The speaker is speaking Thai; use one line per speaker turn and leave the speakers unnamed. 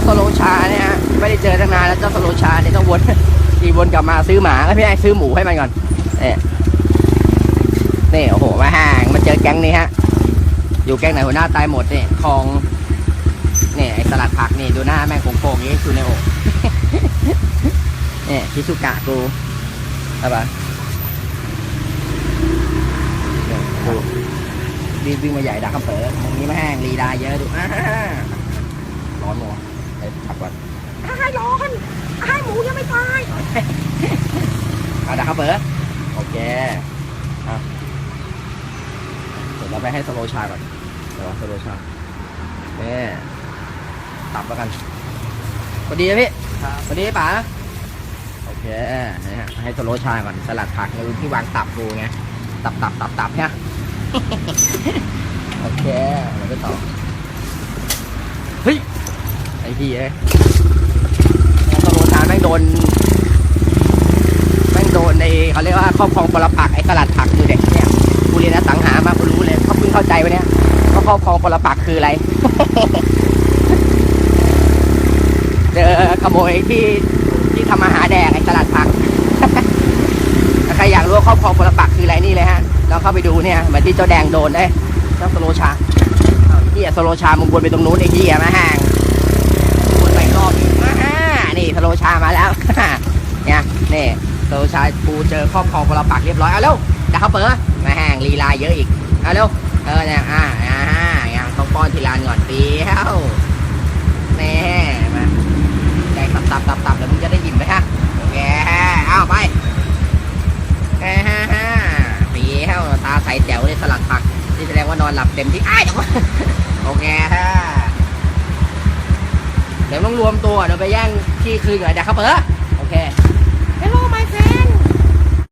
าสโลชาเนี่ยไม่ได้เจอตั้งนานแล้วเจ้าสโลชาเนี่ยต้องวนตีวนกลับมาซื้อหมาแล้วพี่ไอซื้อหมูให้มันก่อนเนี่ยนี่โอ้โหมาห่างมาเจอแก๊งนี้ฮะ อยู่แก๊งไหนหัวหน้าตายหมดเนี่ยคลองเนี่ยไอสลัดผักนี่ดูหน้าแม่งโกงๆนี้คือในอกเนี่ยชิสุกะกูอะไรวิ่งวิ่งมาใหญ่ดักคำเปิดมึงนี้มาแห้งลีดาเยอะดูอ่า วไปผักก่อน
อ้ายร้อนอ้ายหมูยังไม่ตาย
เอาดักคำเผลอโอเคเอาเดี๋ยวเราไปให้สโลชาก่อนเดี๋ยวสโลชาเนี่ยตับแล้วกันสวัสดีนะพี่สวัสดีป๋าโอเคนะฮะให้สโลชาก่อนสลัดผักในที่วางตับดูไงตับตับตับตับเนี่ยโอเคเราไปต่อเฮ้ยไอ้พี่เอ้ยสโลชาแม่งโดนแม่งโดนในเขาเรียกว่าครอบครองปรปักไอ้สลัดผักคือเด็กเนี่ยกูเรียนอสังหามากูรู้เลยเขาเพิ่งเข้าใจวะเนี่ยว่าครอบครองปรปักคืออะไรเจอขโมยที่ที่ทำอาหารแดกไอ้สลัดผักใครอยากรู้ครอบครองปรปักคืออะไรนี่เลยฮะเราเข้าไปดูเนี่ยเหมือนที่เจ้าแดงโดนได้เจ้าสโลชาเอาไอ้เฮียสโลชามึงวนไปตรงนู้นไอ้เฮียมาห่างวนไปอีกรอบอีกมาฮ่านี่ส โลชามาแล้ว เนี่ยนี่โลชากูเจอครอบครองปรปักเรียบร้อยเอาเร็วจะเขาเปิดมาแห่างลีลาเยอะอีกเอาเร็วเออเนี่ยอ่าอ่าอย่างต้องป้อนทีลานก่อนเดียวแน่มาแดงตับตับตับตับแล้วมึงจะได้ยินไหมฮะโอเคเอาไปเอ้ฮ่าฮ่าปีเฮ้าตาใสแจ๋วเลยสลัดผักนี่แสดงว่านอนหลับเต็มที่อ้ายโอเคฮะ ต้องรวมตัวเดี๋ยวไปแย่งที่คืนก่อนเดี๋ยวเขาเปิดโอเค